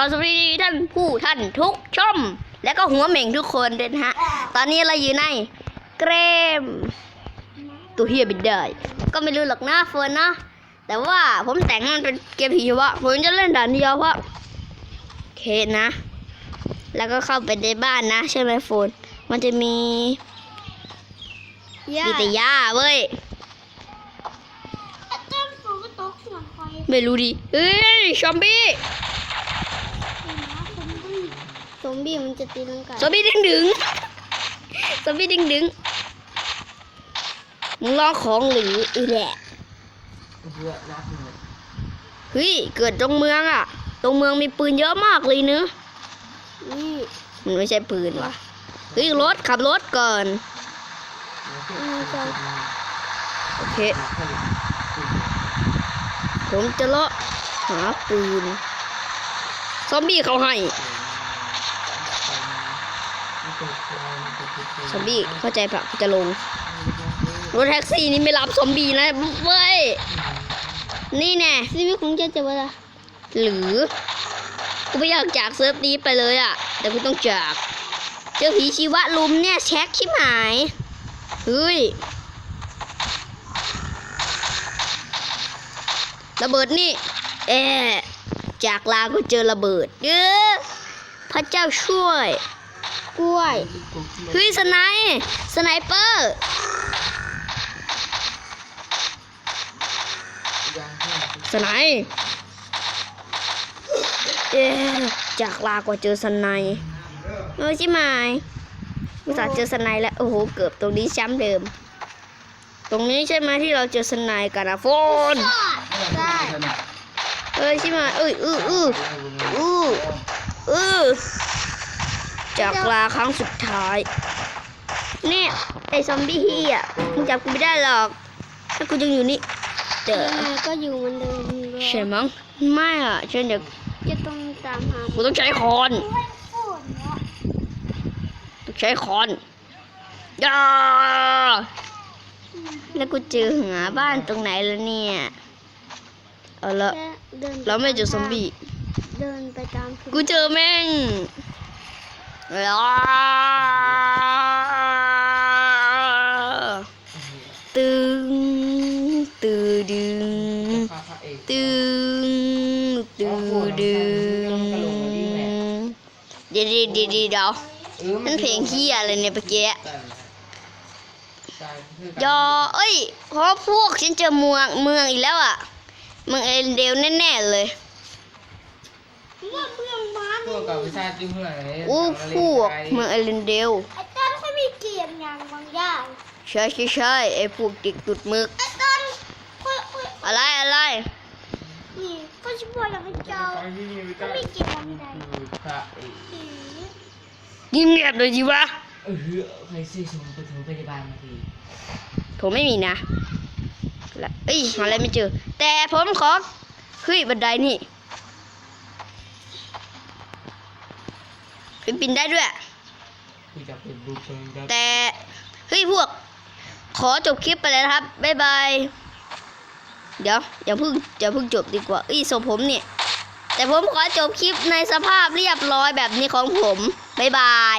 ก็สวัสดีท่านผู้ท่านทุกชม และก็หัวเหม่งทุกคนด้วยนะฮะ ตอนนี้เราอยู่ในเกม ตัวเฮียบิดได้ ก็ไม่รู้หรอกนะเฟิร์นนะ แต่ว่าผมแต่งให้มันเป็นเกมผีเฉพาะผมจะเล่นด่านเดียวเพราะโอเคนะ แล้วก็เข้าไปในบ้านนะ ใช่ไหมโฟน มันจะมีย่ามีแต่หญ้าเว้ยต้นสูงก็ตกหลังไฟไม่รู้ดิเอ้ยซอมบี้ซ อมบี้มันจะตีลังกาซอมบี้ดึงดึงซอมบี้ดึงดึงมึงลองของหรืออือแหละเฮ้ยเกิดตรงเมืองอะ ตรงเมืองมีปืนเยอะมากเลยเนอะนี่มันไม่ใช่ปืนว่ะเฮ้ยรถขับรถก่อนโอเคผมจะเลาะหาปืน ซอมบี้เขาให้ ซอมบี้เข้าใจปะจะลงรถแท็กซี่นี่ไม่รับซอมบี้นะเว้ยนี่แน่ชีวิตของเจ้าจะว่าอะหรือกูไม่อยากจากเซิร์ฟนี้ไปเลยอะ่ะแต่กูต้องจาก เจอผีชีวะลุมเนี่ยแช็คชิบหายเฮ้ยระเบิดนี่ เอะจากลาก็เจอระเบิดเออพระเจ้าช่วย กล้วยเฮ้ยสไนป์สไนเปอร์สไนป์เอ๊ะจากลากว่าเจอสไนป์เออใช่ไหมอุตส่าห์เจอสไนป์แล้ว โอ้โห เกือบตรงนี้ช้ำเดิม ตรงนี้ใช่ไหมที่เราเจอสไนป์กันนะโฟนได้เอ้ยใช่ไหมเอ้ยอื้ออื้ออื้ออื้อ จากลาครั้งสุดท้าย เนี่ย ไอ้ซอมบี้เฮียมึงจับกูไม่ได้หรอก ถ้ากูยังอยู่นี่เจอยังไงก็อยู่เหมือนเดิมเลยใช่มั้งไม่อะฉันเดี๋ยวจะต้องตามหากูต้องใช้คอนต้องใช้คอนย่าแล้วกูเจอหาบ้านตรงไหนแล้วเนี่ยเอาละแค่เดินปเราไม่เจอซอมบี้เดินไปตามกูเจอแม่งอ้า ตึงตือดึงตึงตึดึงเดี๋ยวเดี๋ยวเดี๋ยวนั่นเพลงเฮียอะไรเนี่ยเมื่อกี้ยอเอ้ยเพราะพวกฉันเจอเมืองเมืองอีกแล้วอะ เมืองเอเลนเดลแน่ๆเลย พื่อนบ้านพวกกับวิชาจิ้มเพื่อนอะไรอู้พวกเมืองเอเลนเดลไอ้ต้นเขามีเกมอย่างบางอย่างใช่ใช่ใช่ไอ้พวกเด็กตุดมึกไอ้ต้นอะไรอะไรนี่ก็ชิบะแล้วไม่เจ้าเขามีเกมบางอย่งพระเอกเงียบเงียบเลยจีวะเออใครซื้อสมุนไปถึงพยาบาลมาทีผมไม่มีนะเอ้ยหาอะไรไม่เจอ แต่ผมขอเฮ้ยบันไดนี่ ขึ้นปีนได้ด้วยกูจะเป็นบุคคลครับแต่เฮ้ยพวก ขอจบคลิปไปเลยนะครับ บ๊ายบาย เดี๋ยวอย่าเพิ่งอย่าเพิ่งจบดีกว่าเอ้ยส่งผมเนี่ย แต่ผมขอจบคลิปในสภาพเรียบร้อยแบบนี้ของผม บ๊ายบาย